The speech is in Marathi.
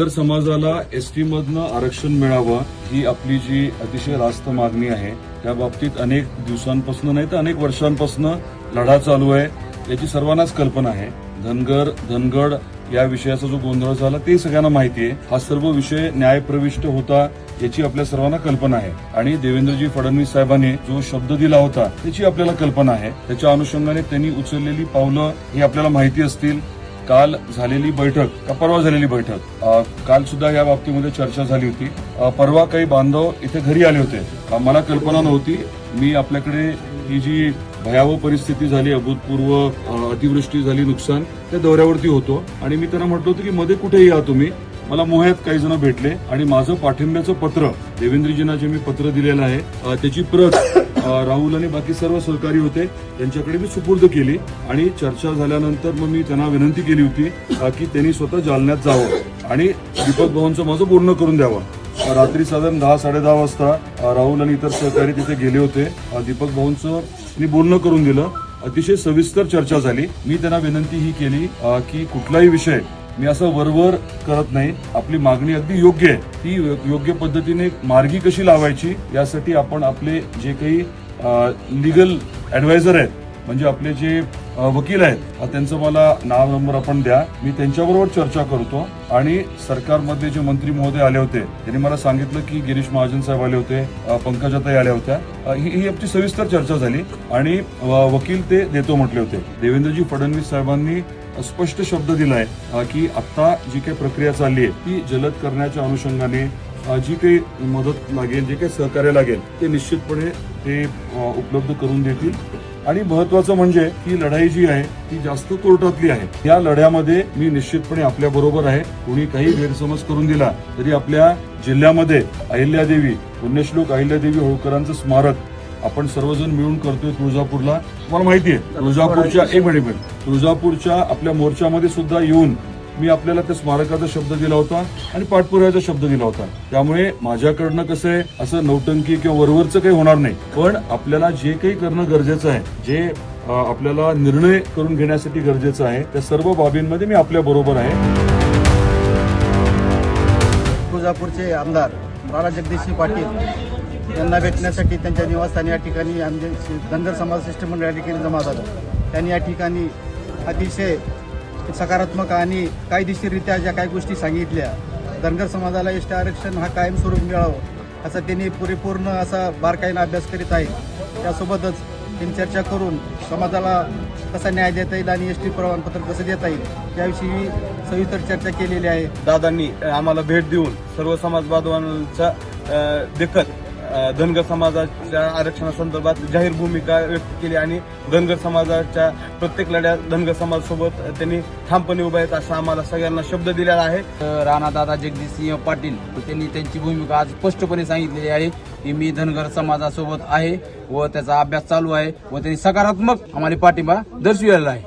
तर समाजाला एस टी मधनं आरक्षण मिळावं ही आपली जी अतिशय रास्त मागणी आहे त्या बाबतीत अनेक दिवसांपासून नाही तर अनेक वर्षांपासून लढा चालू आहे याची सर्वांनाच कल्पना आहे. धनगर धनगड या विषयाचा जो गोंधळ झाला ते सगळ्यांना माहिती आहे. हा सर्व विषय न्यायप्रविष्ट होता याची आपल्या सर्वांना कल्पना आहे. आणि देवेंद्रजी फडणवीस साहेबांनी जो शब्द दिला होता त्याची आपल्याला कल्पना आहे. त्याच्या अनुषंगाने त्यांनी उचललेली पावलं ही आपल्याला माहिती असतील. काल झालेली बैठक का परवा झालेली बैठक काल सुद्धा या बाबतीमध्ये चर्चा झाली होती. परवा काही बांधव इथे घरी आले होते. मला कल्पना नव्हती मी आपल्याकडे ही जी भयावह परिस्थिती झाली अभूतपूर्व अतिवृष्टी झाली नुकसान त्या दौऱ्यावरती होतो. आणि मी त्यांना म्हटलं होतं की मध्ये कुठेही या तुम्ही? मला मोह्यात काही जण भेटले आणि माझं पाठिंब्याचं पत्र देवेंद्रजींना जे मी पत्र दिलेलं आहे त्याची प्रत राहुल आणि बाकी सर्व सहकारी होते. त्यांच्याकडे मी सुपूर्द केली आणि चर्चा झाल्यानंतर मग मी त्यांना विनंती केली होती की त्यांनी स्वतः जालन्यात जावं आणि दीपक भवनचं माझं बोलणं करून द्यावं. रात्री साधारण दहा साडेदहा वाजता राहुल आणि इतर सहकारी तिथे गेले होते. दीपक भाऊंचं मी बोलणं करून दिलं. अतिशय सविस्तर चर्चा झाली. मी त्यांना विनंती ही केली की कुठलाही विषय मी असं वरवर करत नाही. आपली मागणी अगदी योग्य आहे. ती योग्य पद्धतीने मार्गी कशी लावायची यासाठी आपण आपले जे काही लिगल ॲडवायझर आहेत. म्हणजे आपले जे वकील आहेत त्यांचं मला नाव नंबर आपण द्या. मी त्यांच्याबरोबर चर्चा करतो. आणि सरकारमध्ये जे मंत्री महोदय आले होते त्यांनी मला सांगितलं की गिरीश महाजन साहेब आले होते पंकजाताई आल्या होत्या. ही ही आमची सविस्तर चर्चा झाली. आणि वकील ते देतो म्हटले होते. देवेंद्रजी फडणवीस साहेबांनी स्पष्ट शब्द दिलाय की आता जी काही प्रक्रिया चालली आहे ती जलद करण्याच्या अनुषंगाने जी काही मदत लागेल जे काही सहकार्य लागेल ते निश्चितपणे ते उपलब्ध करून देतील. आणि महत्वाचं म्हणजे ही लढाई जी आहे ती जास्त कोर्टातली आहे. या लढ्यामध्ये मी निश्चितपणे आपल्या बरोबर आहे. कोणी काही गैरसमज करून दिला तरी आपल्या जिल्ह्यामध्ये अहिल्यादेवी पुण्यश्लोक अहिल्यादेवी होळकरांचं स्मारक आपण सर्वजण मिळून करतोय तुळजापूरला. तुम्हाला माहिती आहे तुळजापूरच्या एक मिनिट मिनिट. तुळजापूरच्या आपल्या मोर्चामध्ये सुद्धा येऊन मी आपल्याला त्या स्मारकाचा शब्द दिला होता आणि पाठपुराव्याचा शब्द दिला होता. त्यामुळे माझ्याकडनं कसं आहे असं नौटंकी किंवा वरवरचं काही होणार नाही. पण आपल्याला जे काही करणं गरजेचं आहे जे आपल्याला निर्णय करून घेण्यासाठी गरजेचं आहे त्या सर्व बाबींमध्ये मी आपल्या बरोबर आहे. तुळजापूरचे आमदार बाळा जगदीशसिंह पाटील यांना भेटण्यासाठी त्यांच्या निवासस्थानी या ठिकाणी आमचे धनगर समाज शिष्टमंडळ या ठिकाणी जमा झालं त्यांनी या ठिकाणी अतिशय सकारात्मक आणि कायदेशीररित्या ज्या काही गोष्टी सांगितल्या धनगर समाजाला एस टी आरक्षण हा कायमस्वरूप मिळावं असा त्यांनी परिपूर्ण असा बारकाईनं अभ्यास करीत आहेत. त्यासोबतच त्यांनी चर्चा करून समाजाला कसा न्याय देता येईल आणि एस टी प्रमाणपत्र कसं देता येईल याविषयी सविस्तर चर्चा केलेली आहे. दादांनी आम्हाला भेट देऊन सर्व समाज बांधवांच्या देखत धनगर समाजाच्या आरक्षणासंदर्भात जाहीर भूमिका व्यक्त केली आणि धनगर समाजाच्या प्रत्येक लढ्यात धनगर समाजासोबत त्यांनी ठामपणे उभे आहेत असा आम्हाला सगळ्यांना शब्द दिलेला आहे. राणादादा जगदीशसिंह पाटील त्यांनी त्यांची भूमिका आज स्पष्टपणे सांगितलेली आहे की मी धनगर समाजासोबत आहे व त्याचा अभ्यास चालू आहे व त्यांनी सकारात्मक आम्हाला पाठिंबा दर्शविलेला आहे.